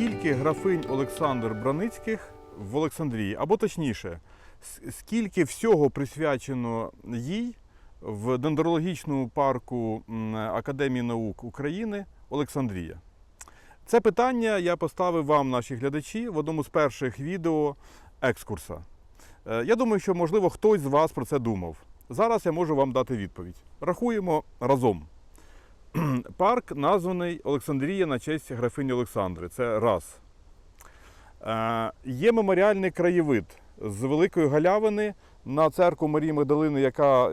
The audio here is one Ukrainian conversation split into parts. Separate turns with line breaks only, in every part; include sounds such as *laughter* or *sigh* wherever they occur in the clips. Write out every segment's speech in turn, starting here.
скільки графинь Олександр Браницьких в Олександрії, або точніше, скільки всього присвячено їй в дендрологічному парку Академії наук України Олександрія. Це питання я поставив вам, наші глядачі, в одному з перших відео екскурса. Е, Я думаю, що, можливо, хтось з вас про це думав. Зараз я можу вам дати відповідь. Рахуємо разом. *clears throat* Парк названий Олександрія на честь графині Олександри. Це раз. Е, Є меморіальний краєвид з великої галявини на церкву Марії Магдалини, яка,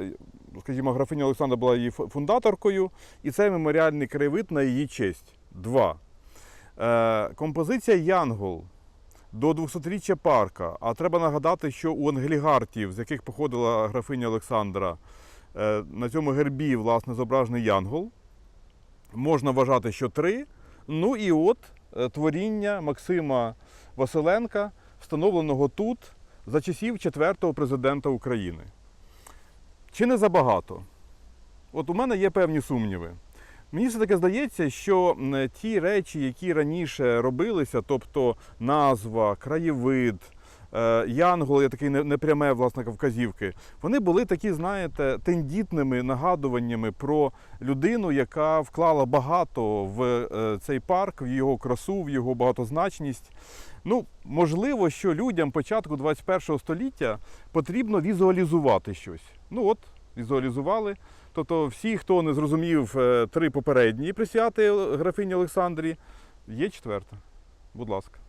скажімо, графиня Олександра була її фундаторкою, і це меморіальний краєвид на її честь. Два. Е, Композиція Янгол до 200-річчя парка. А треба нагадати, що у англігартів, з яких походила графиня Олександра, е, на цьому гербі власне зображений Янгол. Можна вважати, що три. Ну і от е, творіння Максима Василенка, встановленого тут за часів четвертого президента України. Чи не забагато? От у мене є певні сумніви. Мені все таки здається, що ті речі, які раніше робилися, тобто назва, краєвид, е, янгол, є такий непряме, власне, вказівки, вони були такі, знаєте, тендітними нагадуваннями про людину, яка вклала багато в е, цей парк, в його красу, в його багатозначність. Ну, можливо, що людям початку 21 століття потрібно візуалізувати щось. Ну от, візуалізували. Тобто, всі, хто не зрозумів е, три попередні присвяти графині Олександрі, є четверта. Будь ласка.